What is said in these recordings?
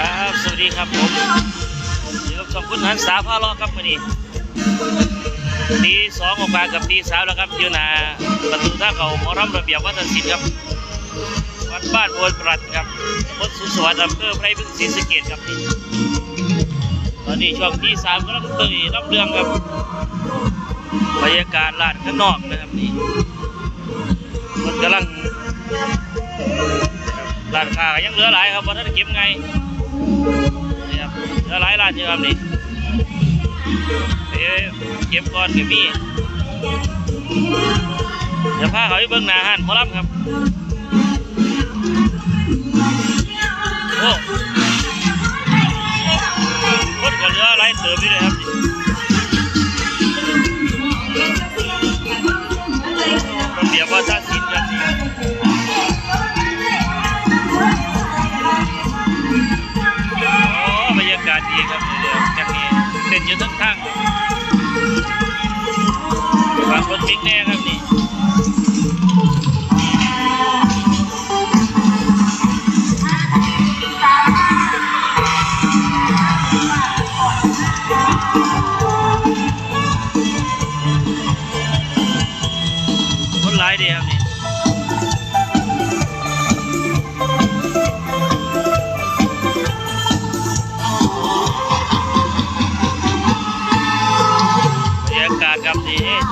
ครับ สวัสดีครับผมอยู่กับสองคุณหันสาพาเลาะครับวันนี้ตีสองออกมากับตีสามแล้วครับอยู่หน้าประตูท่าเขาหมอรำระเบียบวัฒนศิลป์ครับวัดบ้านโพนปรัดครับวัดสุสวัสดิ์อำเภอไพรบึงศรีสะเกดครับนี่ตอนนี้ช่วงที่สามกำลังเตยรับเรื่องครับบรรยากาศลานข้างนอกนะครับนี่มันกำลังร้านค้ายังเหลือหลายครับว่าท่านได้เก็บไง นี่ครับเหลือหลายร้านอยู่ครับนี่เดี๋ยวเก็บก่อนก็มีเดี๋ยวพาเขาไปเบิ้งหน้าหันหมอลำครับ โอ้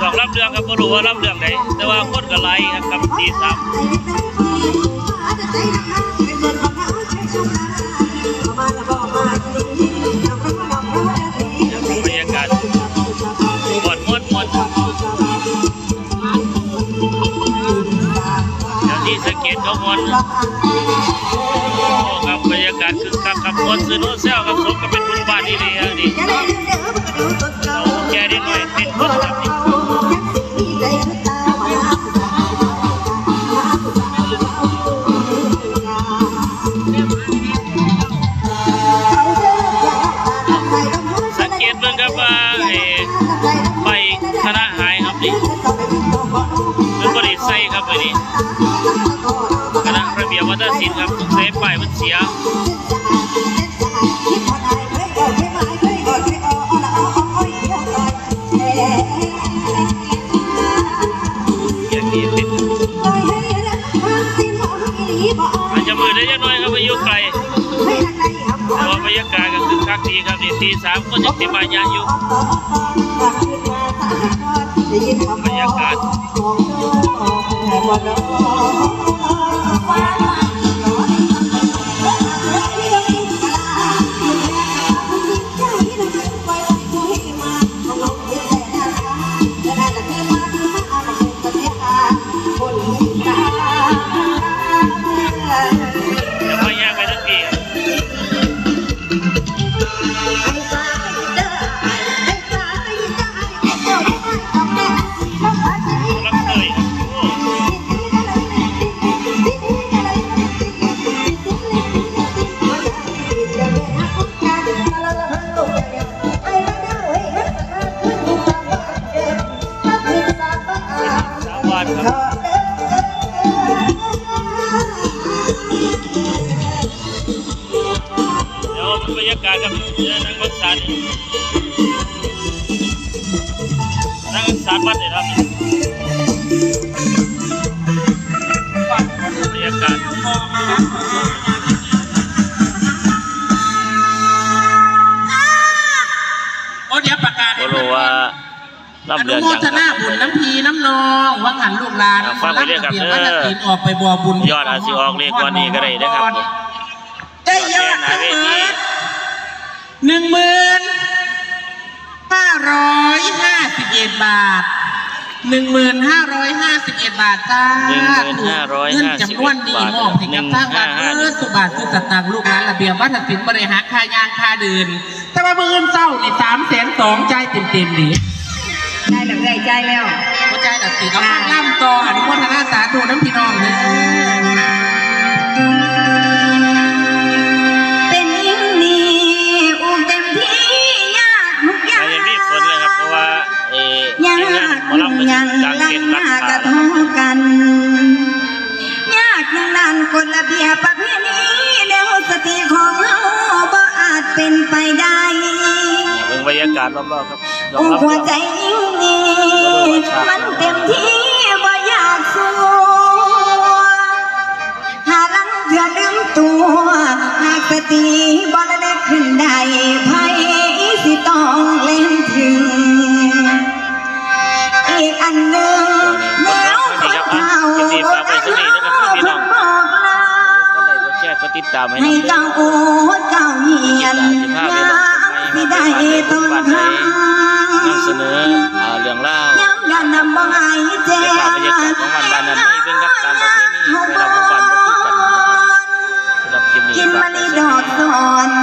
นี่ช่วงรับเรื่องครับก็รู้ว่ารับเรื่องไหนแต่ว่าคนก็หลายครับครับทีสามบรรยากาศมวนมวนมวนเดี๋ยวที่สะเก็ตเขามวนโอ้ครับบรรยากาศคือคักครับมวนซื้อโน้ตเซลครับสมกับเป็นบุญบ้านนี่เสังเกตเบิ่งครับว่าไอ้ใบคณะหายครับนี่มันบ่ได้ใส่ครับไปนี่คณะระเบียบวัฒนศิลป์ครับต้องใส่ป้ายมันเสีย ยากาศก็คือคักดีครับนี่ตีสามก็จะเต็มบานยาอยู่บรรยากาศ เดี๋ยวบรรยากาศครับเดี๋ยวนั่งรักษานี่นั่งรักษาวัดเลยครับบรรยากาศโอ้เดี๋ยวประกาศก็รู้ว่า อลำนุเรืองโมจังทนาบุญน้ำพีน้ำนองวังหันลูกหลานอ่าฟังไปเรื่อยครับเบียเด้อ วัดตะกินออกไปบัวบุญยอดอาจสิออกเลขกว่านี้ก็ได้นะครับได้ยอดหน้าเวทีหนึ่งหมื่นห้าร้อยห้าสิบเอ็ดบาทหนึ่งหมื่นห้าร้อยห้าสิบเอ็ดบาทจ้า1551เงินจำนวนดีมอบให้กับทางวัดเออสุบาทสุสตังค์ลูกหลานระเบียบวัฒนศิลป์บริหารค่ายางค่าเดิน แต่ว่าเมื่อเงินเศร้านี่สามแสนสองใจเต็มเต็มๆนี่ ได้แล้วได้ใจแล้วหัวใจดับติดเอาข้างล่ำต่ออนุโมทนาสาธุน้ำพี่น้องเลยเป็นยิ่งนี้อุ้มเต็มที่ยากทุกอย่างไม่ได้มีฝนเลยครับเพราะว่าเอ่อยังทีมงานหมอลำเป็นยังกลางลัเต็งนท์หรักน้าษากระทบกัน ยากยังนานกฎระเบียบประเพณีแล้วสติของเราบยากาศรอบๆครับยอมอุ้มรับหัวใจยิ่งนี้ มันเต็มที่บ่อยากสู้หาลังเถื่อลืมตัวหากสติบ่ได้ขึ้นได้ภัยสิต้องเล่นถึง อีกอันหนึ่งแนวคนเฒ่าโบราณเพิ่นบอกลาก็ไลค์ก็แชร์ก็ติดตามให้องเจ้าโอ้เจ้าเหียนยามสิได้ต้อง Juan